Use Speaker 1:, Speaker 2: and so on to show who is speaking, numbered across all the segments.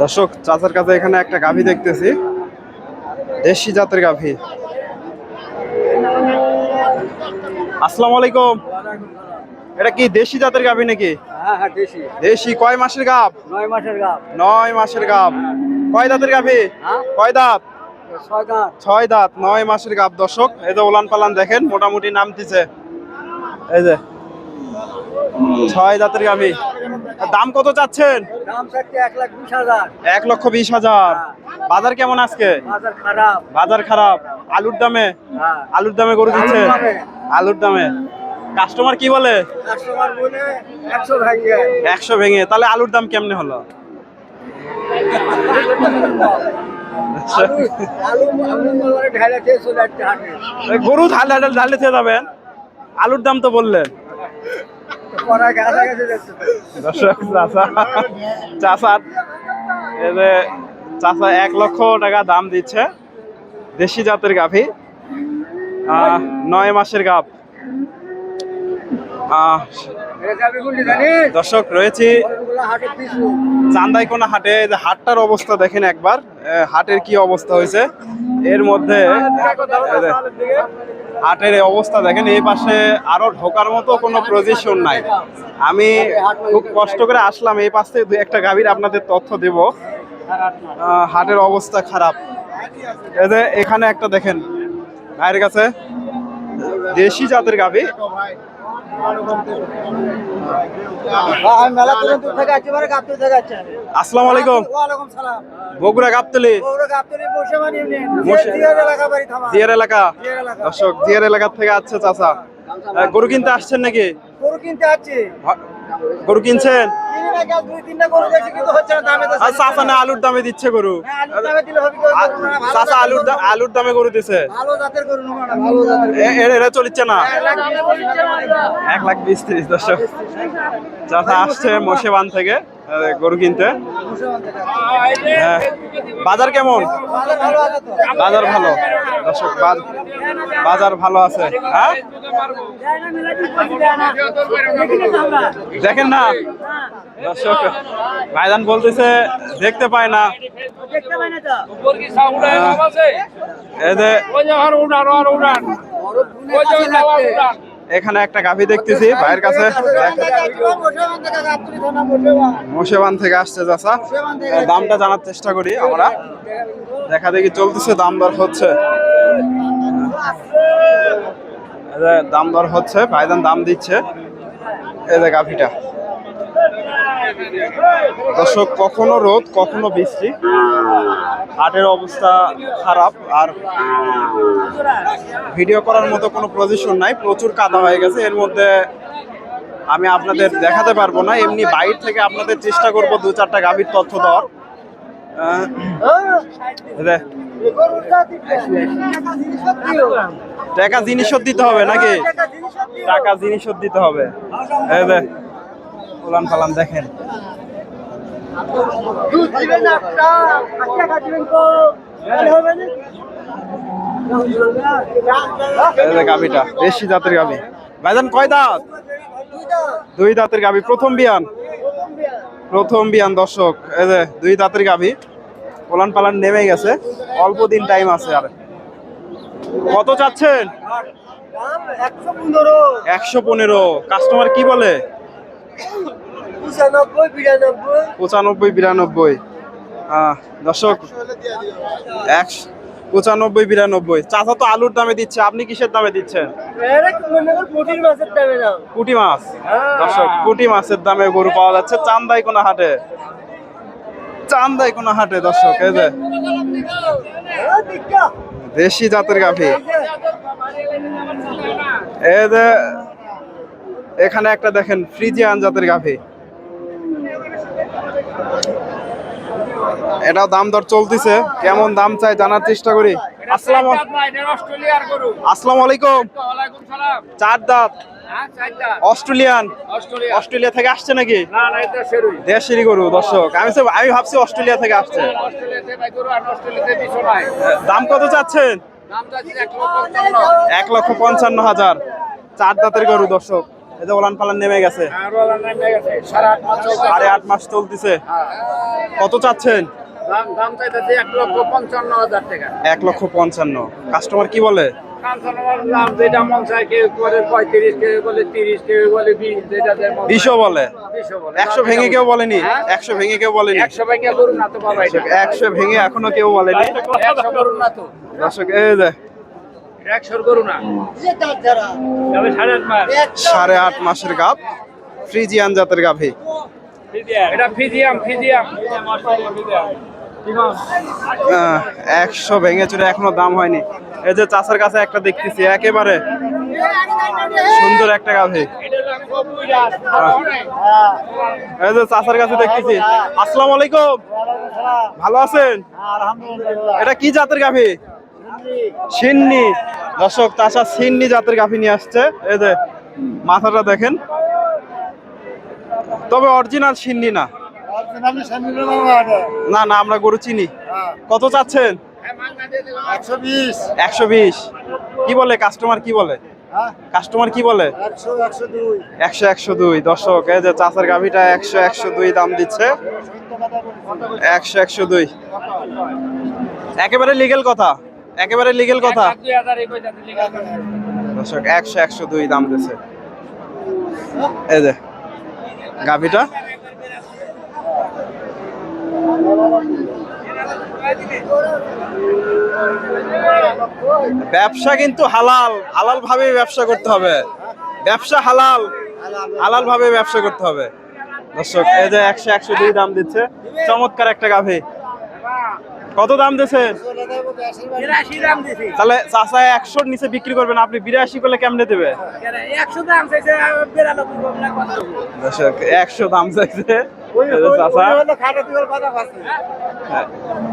Speaker 1: দর্শক চাচার কাছে এখানে একটা গাভী দেখতেছি। দেশি জাতের গাভী। আসসালামু আলাইকুম। এটা কি দেশি জাতের গাভী নাকি?
Speaker 2: হ্যাঁ হ্যাঁ দেশি।
Speaker 1: কয় মাসের গাভ?
Speaker 2: নয় মাসের গাপ
Speaker 1: নয় মাসের গাভ। কয় দাঁতের গাভী?
Speaker 2: হ্যাঁ?
Speaker 1: কয় দাঁত।
Speaker 2: ছয়
Speaker 1: দাঁত নয় মাসের গাভ। দর্শক এই যে ওলান পালান দেখেন মোটামুটি নামতেছে। এই যে ছয় দাঁতের গাভী দাম কত চাচ্ছেন?
Speaker 2: এক
Speaker 1: লক্ষ বিশ হাজার। বাজার কেমন আজকে?
Speaker 2: বাজার খারাপ।
Speaker 1: আলুর দামে?
Speaker 2: হ্যাঁ।
Speaker 1: আলুর দামে গরু দিচ্ছে?
Speaker 2: আলুর দামে।
Speaker 1: কাস্টমার কি বলে?
Speaker 2: একশো
Speaker 1: ভেঙে। তাহলে আলুর দাম কেমনে হলো? গরু ঢালে ঢালে ঢালে যাবেন। আলুর দাম তো বললেন। দর্শক চাষা চাষার এই যে চাষা এক লক্ষ টাকা দাম দিচ্ছে দেশি জাতের গাভী। নয় মাসের গাভ। দর্শক রয়েছি
Speaker 2: ওগুলো হাটে
Speaker 1: চান্দাই কোনা হাটে যে হাটটার অবস্থা দেখেন একবার। হাটের কি অবস্থা হয়েছে? এর মধ্যে হাটের অবস্থা দেখেন, এই পাশে আরও ঢোকার মতো কোনো পজিশন নাই। আমি খুব কষ্ট করে আসলাম, এই পাশে দু একটা গাভীর আপনাদের তথ্য দেব। হাটের অবস্থা খারাপ। এই এখানে একটা দেখেন, ভাইয়ের কাছে দেশি জাতের গাভী।
Speaker 2: মানে
Speaker 1: আসসালামু আলাইকুম। বগুড়া গাবতলি।
Speaker 2: এলাকা।
Speaker 1: দর্শক থেকে আসছে চাচা। গরু কিনতে আসছেন নাকি?
Speaker 2: গরু কিনতে আসছে।
Speaker 1: গরু কিনছেন?
Speaker 2: কিনে না
Speaker 1: আলুর দামে দিচ্ছে গরু? চাচা আলুর আলুর দামে গরু দিছে? এটা চলিচ্ছে না?
Speaker 2: এক লাখ বিশ
Speaker 1: ত্রিশ দর্শক চাচা আসছে মোশেবান থেকে। গরু কিনতে? হ্যাঁ। বাজার কেমন। বাজার ভালো। দর্শক বাজার ভালো আছে। হ্যাঁ? দেখেন না? দর্শক, ভাইজান বলতেছে, দেখতে পায় না।
Speaker 2: তো।
Speaker 1: এই এখানে একটা গাভী দেখতেছি ভাইয়ের কাছে
Speaker 2: মোশেবান থেকে। মোশেবান
Speaker 1: আসছে চাচা। দামটা জানার চেষ্টা করি আমরা। দেখা দেখি চলতেছে দাম দর হচ্ছে। দাম দর হচ্ছে ভাইজান দাম দিচ্ছে। এই যে গাভীটা। দর্শক, কখনো রোদ, কখনো বৃষ্টি। হাটের অবস্থা খারাপ আর ভিডিও করার মতো কোনো পজিশন নাই। প্রচুর কাদা হয়ে গেছে। এর মধ্যে আমি আপনাদের দেখাতে পারব না। এমনি বাইর থেকে আপনাদের চেষ্টা করব দু চারটা গাভীর তথ্য দেওয়ার।
Speaker 2: টাকা জিনিসও
Speaker 1: দিতে হবে নাকি।
Speaker 2: টাকা জিনিসও
Speaker 1: দিতে হবে। উলান পালান দেখেন। গাভীটা দেশি জাতের গাভী। ভাইজান কয় দাঁত? দুই দাঁতের গাভী প্রথম বিয়ান? প্রথম বিয়ান দর্শক এই যে দুই দাঁতের গাভী। পোলান পালান নেমে গেছে অল্প দিন টাইম আছে আর। কত চাচ্ছেন?
Speaker 2: একশো পনেরো।
Speaker 1: কাস্টমার কি বলে?
Speaker 2: পঁচানব্বই বিরানব্বই।
Speaker 1: দর্শক এক পঁচানব্বই বিরানব্বই। চাচা তো আলুর দামে দিচ্ছে আপনি কিসের দামে দিচ্ছেন? পুটি মাছ?
Speaker 2: হ্যাঁ।
Speaker 1: দর্শক পুটি মাছের দামে গরু পাওয়া যাচ্ছে চান্দাই কোনা হাটে। চান্দাই কোনা হাটে দর্শক এই যে।
Speaker 2: হ্যাঁ,
Speaker 1: দেশি জাতের গাভী। এই যে এখানে একটা দেখেন ফ্রিজিয়ান জাতের গাভী। এটাও দাম দর চলতেছে। কেমন দাম চাই জানার চেষ্টা করি। আসসালাম আসসালামু আলাইকুম। চার দাঁত। অস্ট্রেলিয়ান।
Speaker 2: অস্ট্রেলিয়া
Speaker 1: থেকে আসছে নাকি?
Speaker 2: এটা
Speaker 1: দেশেরই গরু, দর্শক। আমি আমি ভাবছি অস্ট্রেলিয়া থেকে আসছে। দাম কত চাচ্ছেন?
Speaker 2: এক লক্ষ পঞ্চান্ন
Speaker 1: হাজার। চার দাঁতের গরু, দর্শক। এই যে ওলান পালান নেমে গেছে।
Speaker 2: গেছে। সাড়ে আট মাস
Speaker 1: চলতেছে।
Speaker 2: হ্যাঁ।
Speaker 1: কত চাচ্ছেন?
Speaker 2: এক লক্ষ পঞ্চান্ন
Speaker 1: কাস্টমার কি বলে। বিশও বলে। একশো ভেঙে কেউ বলেনি?
Speaker 2: হ্যাঁ?
Speaker 1: একশো ভেঙে কেউ বলেনি?
Speaker 2: একশো ভেঙে করুন না তো বাবা এটা
Speaker 1: একশো ভেঙে এখনও কেউ বলেনি? দর্শক এই যে
Speaker 2: একশোর করুন না? সাড়ে আট মাস।
Speaker 1: সাড়ে আট মাসের গাভ ফ্রিজিয়ান জাতের গাভী।
Speaker 2: এটা ফিজিয়াম ফিজিয়াম
Speaker 1: একশো ভেঙে চুরে এখনও দাম হয়নি। এই যে চাষের কাছে একটা দেখতেছি একেবারে সুন্দর একটা গাভী। এই যে চাষার কাছে দেখতেছি। আসসালামু আলাইকুম। ভালো আছেন? এটা কি জাতের গাভী? সিন্নি। দর্শক চাষা সিন্নি জাতের গাভী নিয়ে আসছে। এই যে মাথাটা দেখেন। তবে অরিজিনাল সিন্নি না। না না, আমরা গরু চিনি। কত চাচ্ছেন?
Speaker 2: একশো বিশ।
Speaker 1: কি বলে? কাস্টমার কি বলে? কাস্টমার কি বলে?
Speaker 2: একশো একশো দুই।
Speaker 1: দর্শক, এই যে চাষার গাভিটা একশো একশো দুই দাম দিচ্ছে। একশো একশো দুই। একেবারে লিগেল কথা। একেবারে লিগেল কথা। দর্শক একশো একশো দুই দাম দিচ্ছে এই যে গাভিটা। ব্যবসা কিন্তু হালাল হালাল ভাবে ব্যবসা করতে হবে। ব্যবসা হালাল হালাল ভাবে ব্যবসা করতে হবে। দর্শক এই যে একশো একশো দুই দাম দিচ্ছে। চমৎকার একটা গাভী। কত দাম
Speaker 2: দিছি।
Speaker 1: তাহলে চাষা একশোর নিচে বিক্রি করবেন আপনি বিরাশি করলে কেমনে দেবে?
Speaker 2: একশো দাম চাইছে,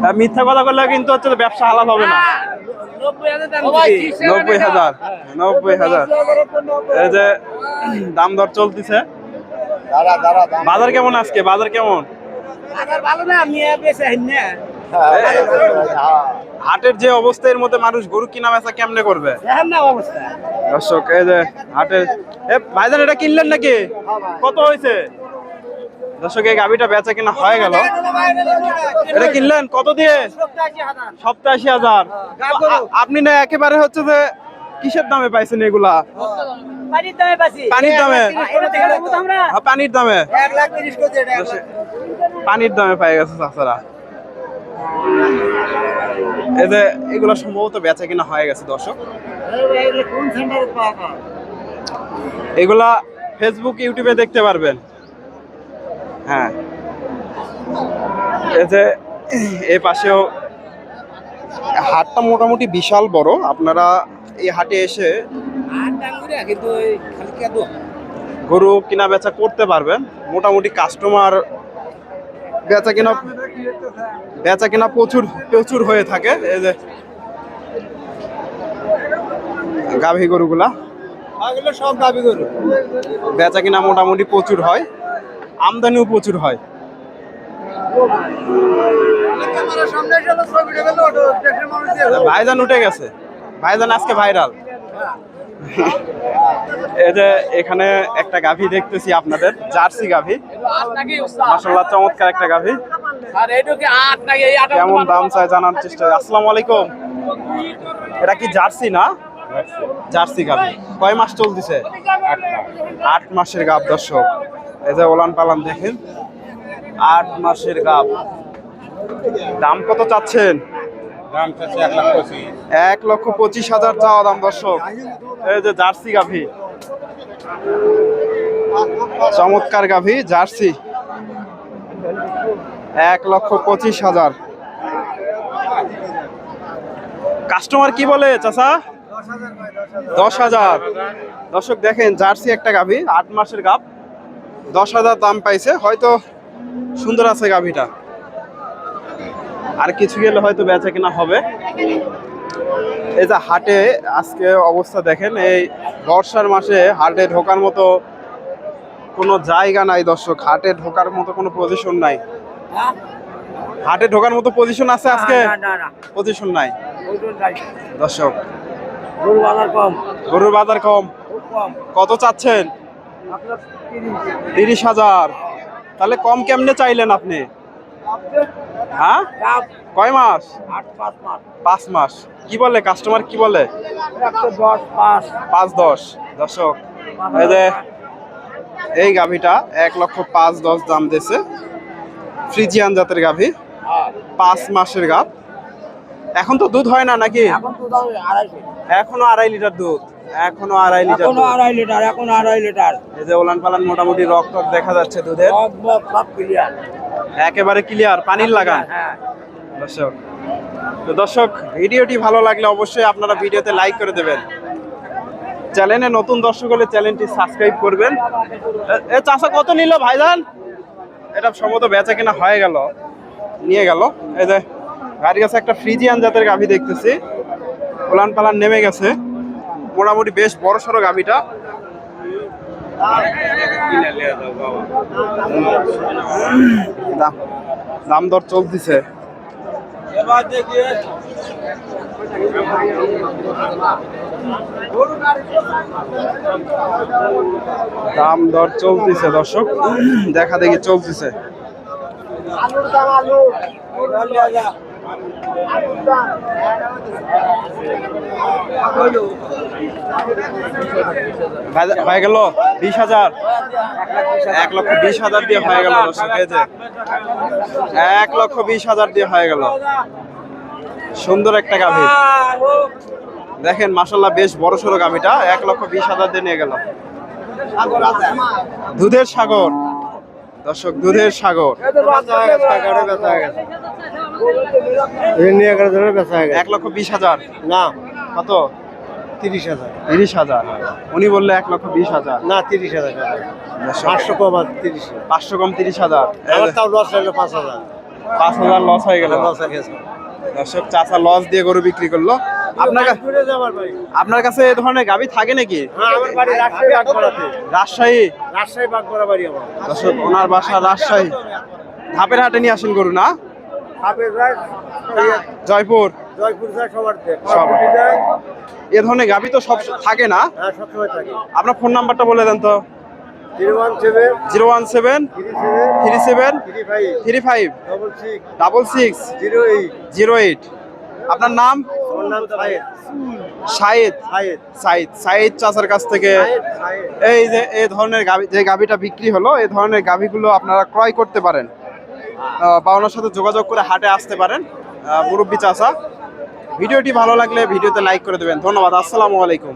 Speaker 1: হ্যাঁ, মিথ্যা কথা বললে কিন্তু হচ্ছে ব্যবসা হালাল হবে না।
Speaker 2: নব্বই হাজার
Speaker 1: নব্বই হাজার এই যে দাম দর চলতেছে। বাজার কেমন আজকে? বাজার কেমন?
Speaker 2: বাজার ভালো না, না।
Speaker 1: হাটের যে অবস্থা এর মধ্যে মানুষ গরু কিনা বেচা কেমনে করবে?
Speaker 2: অবস্থা।
Speaker 1: দর্শক এই যে হাটের এ ভাইজান এটা কিনলেন নাকি? কত হয়েছে? দর্শক এই গাবিটা বেচা কিনা হয়ে গেল। এটা কিনলেন? কত দিয়ে? সপ্তাশি হাজার। আপনি না একেবারে হচ্ছে যে কিসের দামে পাইছেন এগুলা?
Speaker 2: পানির দামে
Speaker 1: পানির দামে। হ্যাঁ, পানির দামে। পানির পাই গেছে চাচারা। যে এগুলো সম্ভবত বেচা কিনা হয়ে গেছে, দর্শক? এগুলা ফেসবুক ইউটিউবে দেখতে পারবেন হ্যাঁ যে এই পাশেও হাটটা মোটামুটি বিশাল বড় আপনারা এই হাটে এসে। গরু কিনা বেচা করতে পারবেন মোটামুটি কাস্টমার বেচা কিনা বেচা কিনা প্রচুর প্রচুর হয়ে থাকে এই যে গাভী গরুগুলা।
Speaker 2: সব গাভী গরু।
Speaker 1: বেচা কিনা মোটামুটি প্রচুর হয় আমদানিও প্রচুর হয়। ভাইজান উঠে গেছে। ভাইজান আজকে ভাইরাল। এই যে এখানে একটা গাভী দেখতেছি আপনাদের জার্সি গাভী। মাসাল্লাহ চমৎকার একটা গাভী। কেমন দাম চাই জানার চেষ্টা আসসালামু আলাইকুম। এটা কি জার্সি না? জার্সি গাভী। কয় মাস চলতেছে? আট মাসের গাভ দর্শক। এই যে ওলান পালান দেখেন। আট মাসের গাভ। দাম কত চাচ্ছেন? এক লক্ষ পঁচিশ হাজার চাওয়া দাম, দর্শক। এই যে জার্সি গাভী। চমৎকার গাভী, জার্সি। এক লক্ষ পঁচিশ হাজার। কাস্টমার কি বলে, চাচা? দশ হাজার। দর্শক দেখেন, জার্সি একটা গাভী, আট মাসের গাভ দশ হাজার দাম পাইছে, হয়তো সুন্দর আছে গাভীটা। আর কিছু গেলে হয়তো বেচা কেনা হবে। এই যে হাটে আজকে অবস্থা দেখেন এই বর্ষার মাসে হাটে ঢোকার মতো কোনো জায়গা নাই দর্শক হাটে ঢোকার মতো কোনো পজিশন নাই। হাটে ঢোকার মতো পজিশন আছে আজকে। পজিশন নাই। দর্শক।
Speaker 2: গরু বাজার কম।
Speaker 1: গরুর বাজার কম। কত চাচ্ছেন?
Speaker 2: তিরিশ
Speaker 1: হাজার। তাহলে কম কেমনে চাইলেন আপনি? হ্যাঁ? কয় মাস?
Speaker 2: পাঁচ মাস।
Speaker 1: কি বলে? কাস্টমার কি বলে?
Speaker 2: পাঁচ।
Speaker 1: দশ। দর্শক এই যে এই গাভিটা এক লক্ষ পাঁচ দশ দাম দিয়েছে। ফ্রিজিয়ান জাতের গাভি। পাঁচ মাসের গাভ। এখন তো দুধ হয় না নাকি?
Speaker 2: এখন
Speaker 1: আড়াই লিটার। দুধ। এখনও আড়াই লিটার এখনও
Speaker 2: আড়াই লিটার এখন আড়াই লিটার।
Speaker 1: এই যে ওলান পালান মোটামুটি রক টক দেখা যাচ্ছে দুধের।
Speaker 2: সব ক্লিয়ার
Speaker 1: একেবারে ক্লিয়ার পানির লাগান।
Speaker 2: হ্যাঁ
Speaker 1: দর্শক তো দর্শক ভিডিওটি ভালো লাগলে অবশ্যই আপনারা ভিডিওতে লাইক করে দেবেন। চ্যানেলে নতুন দর্শক হলে চ্যানেলটি সাবস্ক্রাইব করবেন। এ- চাষা কত নিল ভাইজান? এটা সম্ভবত বেচা কিনা হয়ে গেল। নিয়ে গেল। এই যে গাড়ির কাছে একটা ফ্রিজিয়ান জাতের গাভি দেখতেছি। উলান পালান নেমে গেছে। মোটামুটি বেশ বড় সড়ো গাভিটা। দাম দর চলতেছে। দাম দর চলতেছে দর্শক। দেখা দেখি চলতেছে।
Speaker 2: আলুর দাম আলু
Speaker 1: হয়ে গেল বিশ হাজার। এক লক্ষ বিশ হাজার দিয়ে হয়ে গেল এক লক্ষ বিশ হাজার দিয়ে হয়ে গেল। সুন্দর একটা গাভী। দেখেন মাসাল্লাহ বেশ বড় সড়ো গাভীটা। এক লক্ষ বিশ হাজার দিয়ে নিয়ে গেল। দুধের সাগর। দর্শক, দুধের সাগর। এক লক্ষ বিশ হাজার?
Speaker 3: না।
Speaker 1: কত?
Speaker 3: তিরিশ হাজার।
Speaker 1: তিরিশ হাজার। উনি বললে এক লক্ষ বিশ হাজার।
Speaker 3: না তিরিশ হাজার টাকা। পাঁচশো কম আর তিরিশ।
Speaker 1: পাঁচশো কম তিরিশ হাজার।
Speaker 3: আমার তাও লস হলো পাঁচ হাজার।
Speaker 1: পাঁচ হাজার লস হয়ে গেল।
Speaker 3: লস হয়ে গেছে।
Speaker 1: দর্শক চাচা লস দিয়ে গরু বিক্রি করল। আপনার
Speaker 3: আমার
Speaker 1: কাছে এ ধরনের গাভী থাকে নাকি?
Speaker 3: হ্যাঁ আমার বাড়ি রাজশাহী বাগপাড়াতে।
Speaker 1: রাজশাহী?
Speaker 3: রাজশাহী বাগপাড়া বাড়ি আমার।
Speaker 1: দর্শক ওনার বাসা রাজশাহী। ধাপের হাটে নিয়ে আসেন গরু না? জয়পুর।
Speaker 3: জয়পুর। সবার
Speaker 1: এ ধরনের গাভী তো সব থাকে না?
Speaker 3: হ্যাঁ
Speaker 1: আপনার ফোন নাম্বারটা বলে দেন তো।
Speaker 3: Zero one seven three seven
Speaker 1: three
Speaker 3: five double six zero eight.
Speaker 1: আপনার নাম?
Speaker 3: সাইদ
Speaker 1: সাইদ চাচার কাছ থেকে এই যে এই ধরনের গাভি যে গাভিটা বিক্রি হলো এই ধরনের গাভিগুলো আপনারা ক্রয় করতে পারেন। বা সাথে যোগাযোগ করে হাটে আসতে পারেন। মুরব্বী চাষা ভিডিওটি ভালো লাগলে ভিডিওতে লাইক করে দেবেন। ধন্যবাদ, আসসালামু আলাইকুম।